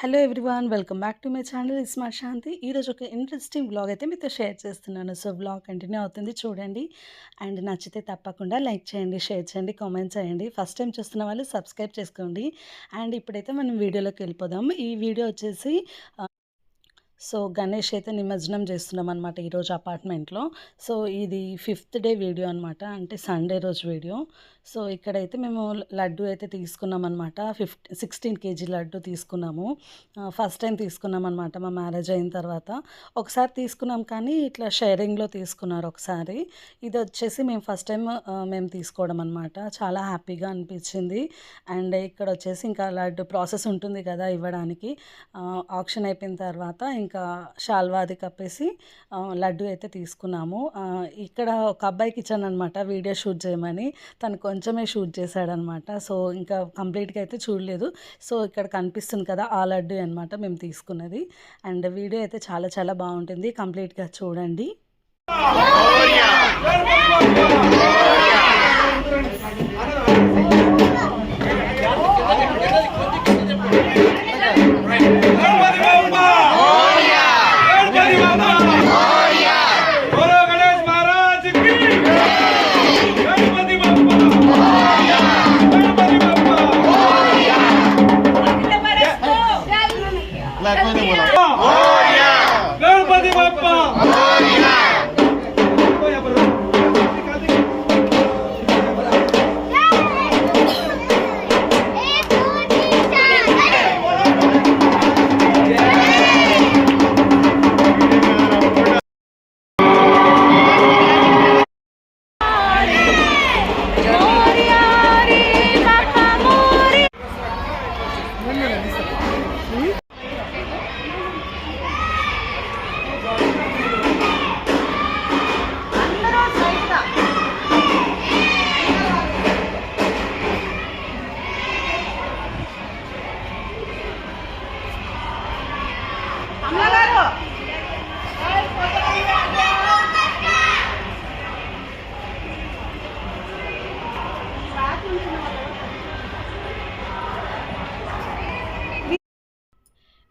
Hello everyone welcome back to my channel Isma Shanti ఈరోజు ఒక interesting blog అయితే మీతో షేర్ చేస్తున్నాను. సో బ్లాగ్ కంటిన్యూ అవుతుంది చూడండి. అండ్ నచ్చితే తప్పకుండా లైక్ చేయండి షేర్ చేయండి కామెంట్ చేయండి. ఫస్ట్ టైం చూస్తున్న వాళ్ళు సబ్స్క్రైబ్ చేసుకోండి. అండ్ ఇప్పుడైతే మనం వీడియోలోకి వెళ్ళిపోదాం. ఈ వీడియో వచ్చేసి సో గణేష్ అయితే నిమజ్జనం చేస్తున్నాం అనమాట ఈరోజు అపార్ట్మెంట్లో సో ఇది ఫిఫ్త్ డే వీడియో అనమాట అంటే సండే రోజు వీడియో సో ఇక్కడైతే మేము లడ్డు అయితే తీసుకున్నాం అనమాట ఫిఫ్టీ సిక్స్టీన్ కేజీ లడ్డు తీసుకున్నాము. ఫస్ట్ టైం తీసుకున్నాం అనమాట మా మ్యారేజ్ అయిన తర్వాత. ఒకసారి తీసుకున్నాం కానీ ఇట్లా షేరింగ్లో తీసుకున్నారు ఒకసారి. ఇది వచ్చేసి మేము ఫస్ట్ టైం మేము తీసుకోవడం అనమాట చాలా హ్యాపీగా అనిపించింది. అండ్ ఇక్కడ వచ్చేసి ఇంకా లడ్డు ప్రాసెస్ ఉంటుంది కదా ఇవ్వడానికి. ఆప్షన్ అయిపోయిన తర్వాత ఇంకా షాల్వా అది కప్పేసి లడ్డు అయితే తీసుకున్నాము. ఇక్కడ ఒక అబ్బాయికి ఇచ్చాను అనమాట వీడియో షూట్ చేయమని. తను కొంచెమే షూట్ చేశాడనమాట సో ఇంకా కంప్లీట్గా అయితే చూడలేదు. సో ఇక్కడ కనిపిస్తుంది కదా ఆ లడ్డు అనమాట మేము తీసుకున్నది. అండ్ వీడియో అయితే చాలా చాలా బాగుంటుంది. కంప్లీట్గా చూడండి.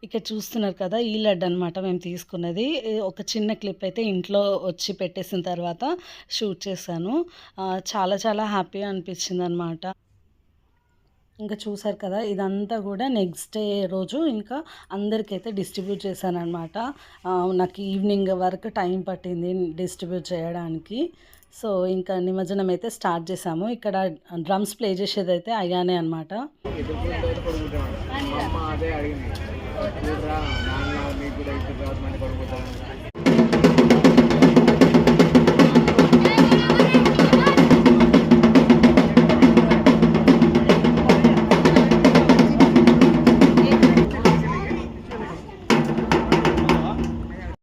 ఇక్కడ చూస్తున్నారు కదా ఈ లడ్డు అనమాట మేము తీసుకున్నది. ఒక చిన్న క్లిప్ అయితే ఇంట్లో వచ్చి పెట్టేసిన తర్వాత షూట్ చేశాను. చాలా చాలా హ్యాపీగా అనిపించింది అనమాట ఇంకా చూసారు కదా ఇదంతా కూడా నెక్స్ట్ డే రోజు ఇంకా అందరికైతే డిస్ట్రిబ్యూట్ చేశానమాట అనమాట నాకు ఈవినింగ్ వరకు టైం పట్టింది డిస్ట్రిబ్యూట్ చేయడానికి. సో ఇంకా నిమజ్జనం అయితే స్టార్ట్ చేసాము ఇక్కడ డ్రమ్స్ ప్లే చేసేది అయితే అయ్యానే అనమాట Batman con